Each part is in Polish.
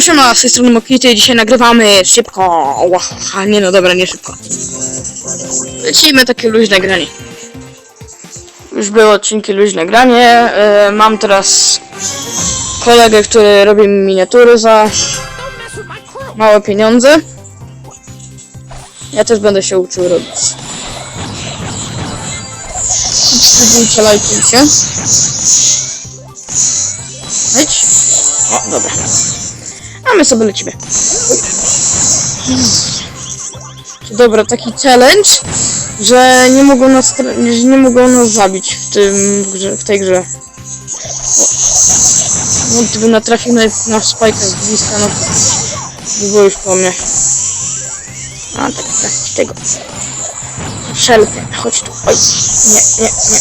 Siema, siema, z tej strony Mokity dzisiaj nagrywamy szybko. Ła, nie no, dobra, nie szybko. Lecimy takie luźne granie. Już były odcinki luźne granie. E, mam teraz kolegę, który robi mi miniatury za małe pieniądze. Ja też będę się uczył robić. Subskrybujcie, lajkujcie. Chodź. O, dobra. A my sobie lecimy. Dobra, taki challenge, że nie mogą nas, że nie mogą nas zabić w tym grze, w tej grze. No, gdyby natrafił na, na spajka z bliska, no to by było już po mnie. A, tak, tak, tego. Szelkę, chodź tu. Oj, nie, nie, nie.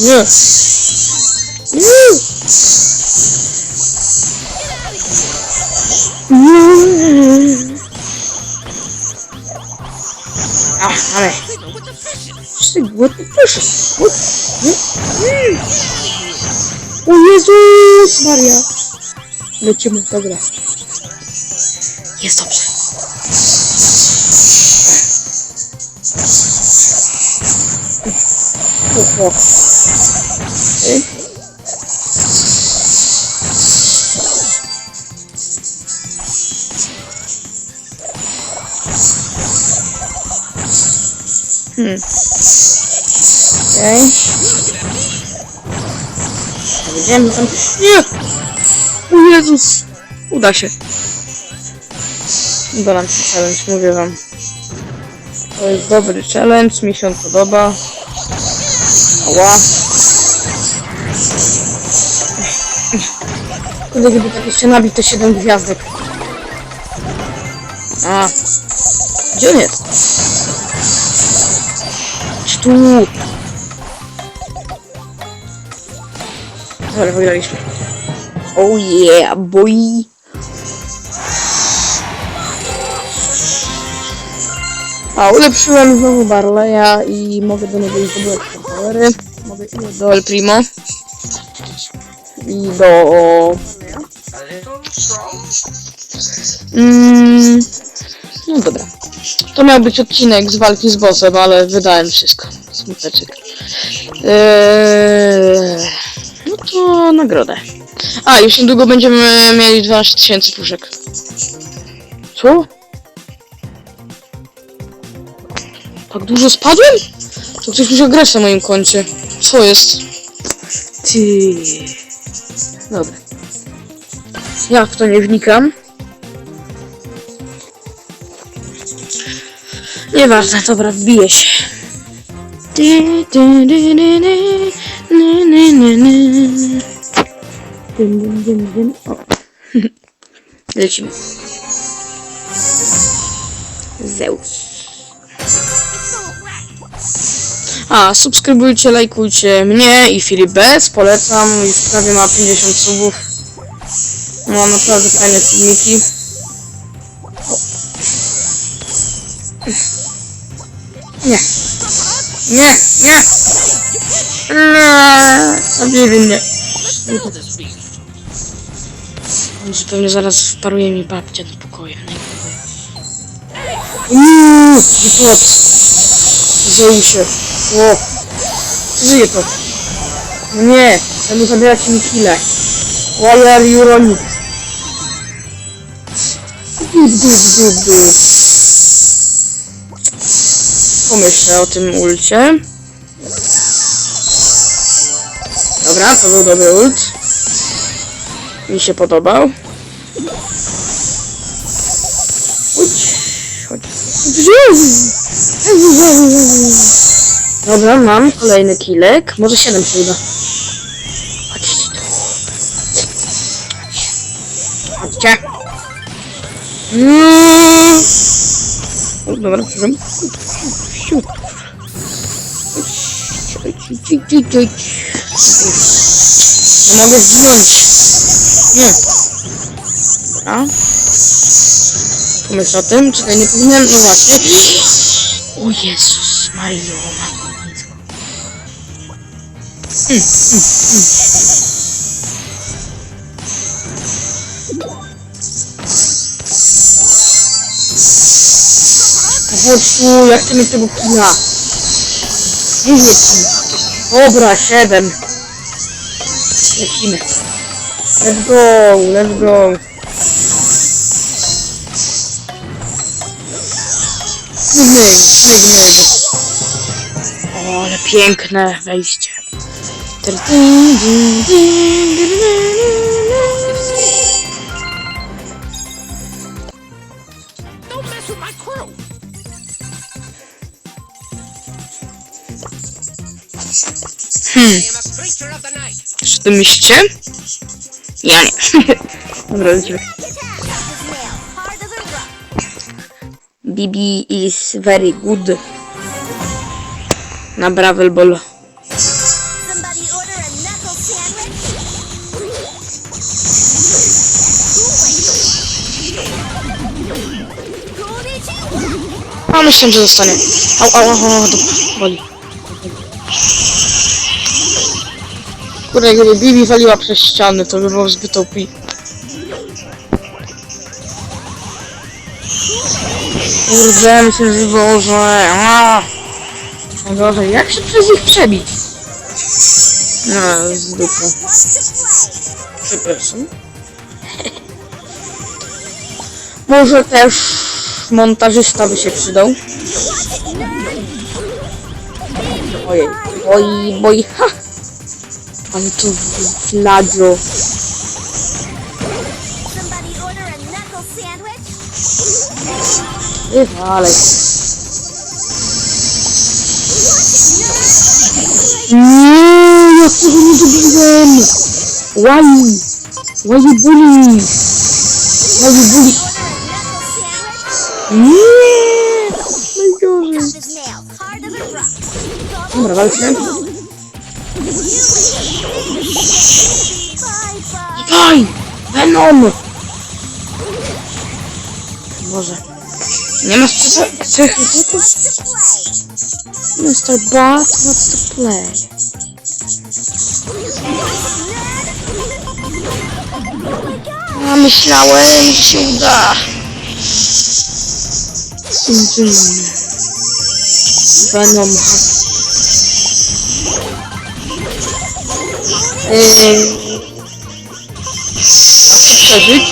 Nie. Nie. Nie. A, mamy. Przygód, proszę. What? O Jezus Maria. Lecimy, dobra. Jest dobrze. Oho. Okej. Hmm. Okej. Że tam... Nie! O Jezus! Uda się. Uda nam się challenge, mówię wam. To jest dobry challenge, mi się on podoba. Ała. Kurde, gdyby tak jeszcze nabił te 7 gwiazdek. A. Gdzie on jest? Tu. Dobra, wygraliśmy. Oh yeah, boy. A, ulepszyłem znowu Barleya i mogę do niego iść do kontrolery. Mogę iść do El Primo. I do... Mm, no dobra. To miał być odcinek z walki z bossem, ale wydałem wszystko. Smuteczek. Eee, no to nagrodę. A, już niedługo będziemy mieli 12 tysięcy puszek. Co? Tak dużo spadłem? To ktoś musiał grać na moim koncie. Co jest? Ty. Dobra. Ja w to nie wnikam. Nieważne, dobra, wbiję się. O. Lecimy. Zeus. A, subskrybujcie, lajkujcie mnie i Filip Bez, polecam, już prawie ma 50 subów. Ma naprawdę fajne filmiki. O. Nie. Nie, nie. Nie. Zabili mnie. Zupełnie zaraz wparuje mi babcia do pokoju. Uuuu, wypłot. Zeusie. O. Żyje to. No nie, temu zabieracie mi chwilę. Why are you running? Dup, dup, dup, dup. Pomyślę o tym ulcie. Dobra, to był dobry ult. Mi się podobał. Chodź, chodź. Dobra, mam kolejny kilek. Może 7 się uda. Chodźcie. Chodźcie. Mm. Dobra, przepraszam. Siu. Chodź, chodź, chodź, chodź. Nie mogę zdjąć. Nie. Dobra. Pomyśl o tym. Czekaj, nie powinienem... No właśnie. O Jezus Tu, jak chcę mieć tego killa. Mówię ci. Dobra, siedem. Lecimy. Let's go, let's go. Myk, myk. O, ale piękne wejście. Hmm. Czy to myślicie? Ja nie. Dobra, lecimy. Bibi is very good. Na Bravel Ball. A myślałem, że zostanie. Au, au, au, au, boli. Kurde, gdyby Bibi waliła przez ściany, to by było zbyt OP. Kurde, myślę, że Boże. A! Boże, jak się przez nich przebić? No, z play? Przepraszam. Może też montażysta by się przydał. Ojej, oj, boj, ha! Ale to Vladio. Somebody order a knuckle sandwich? Wywalej. Nie, jak tego nie dobiłem? Why? Why you bully? Why you bully? Order Dobra, walczmy. Daj! Venom! Boże. Nie masz trzech Wants to play? Mr. Bat, what's the play? A myślałem, że się uda. Venom. Ee, ödük.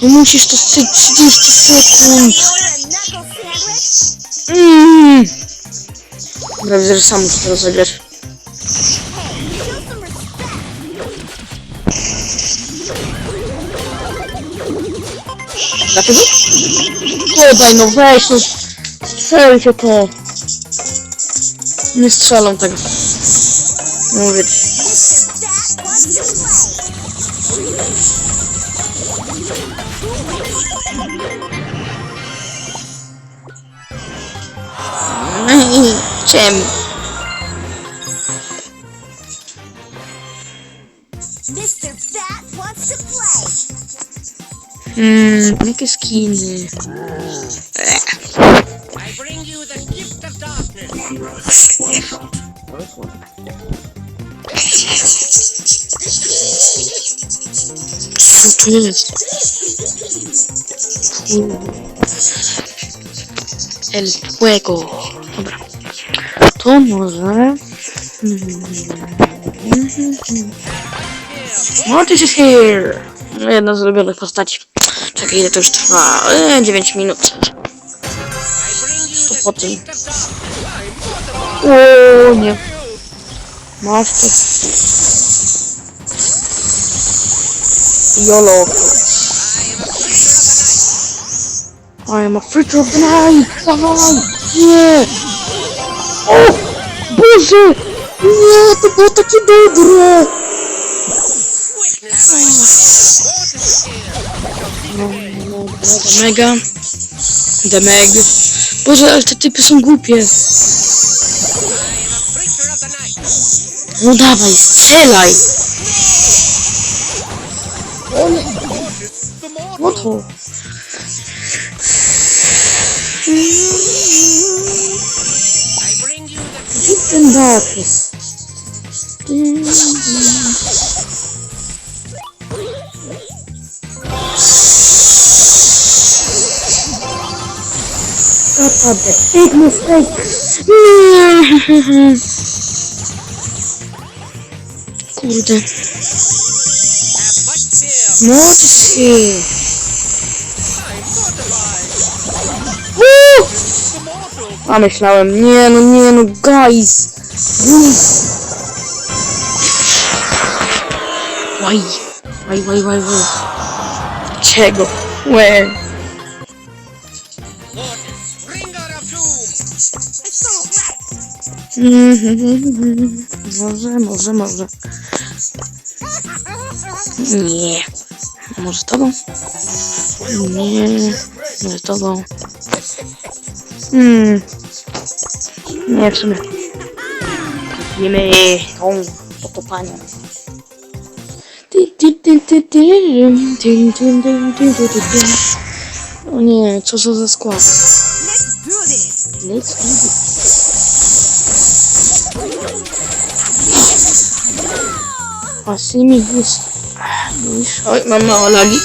Думаючи, что с 70 секунд. Ммм. Да, сам что разобьешь. Dlaczego? Podaj, no weź, no strzelcie to. Nie strzelam tego. Mówię ci. Mr. of darkness. Co to jest? El fuego. Dobra. To może... Mortis is here! No, Jedna z ulubionych postaci. Czekaj, ile to już trwa? E, 9 minut. The po tym. O nie. Masz to. YOLO. I am a freak of the night! Dawaj! Nie! O! Boże! Nie, to było takie dobre! Mega, mega. Demeg. Boże, ale te typy są głupie. No dawaj, strzelaj. Łatwo. Ten datus. What a big mistake! Kurde. Moczy się! A myślałem, nie no, nie no, guys! Guys! Why? Why, why, why, why? trzeciego. Łe. Mhm, Może, może, może. Nie. Może tobą? Nie. Może tobą. Hmm. Nie, w sumie. Wiemy tą pokopanią. O nie, co to za skład? Let's do this. Let's do this. A mi gust. Oj, mam mało lagi.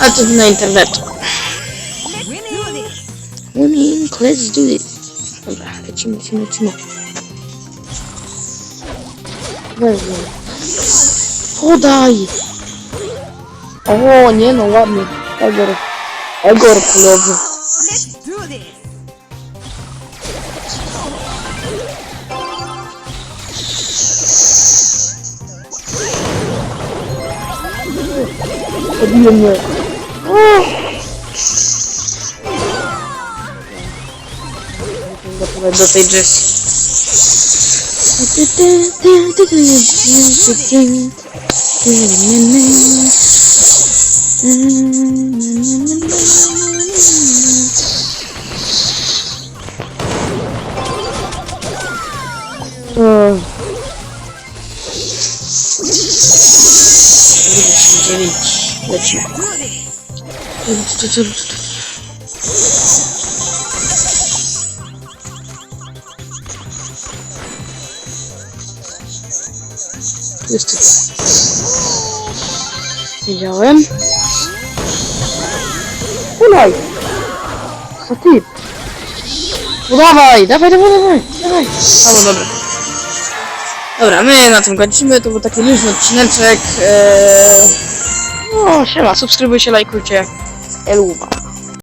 A to na internetu. Let's do this. Women, let's do it. Dobra, lecimy, lecimy, lecimy. Wezmę. Продай! О, не, ну ладно. Эгор. Эгор клёвый. Убил меня. Давай, да ты Джесси. Зачем? Tu. Wiedziałem. Ulaj! Co ty? No dawaj, dawaj, dawaj, dawaj, dawaj. Albo dobra. Dobra, my na tym kończymy. To był taki luźny odcineczek. Eee... No, siema, subskrybujcie, lajkujcie. Eluwa.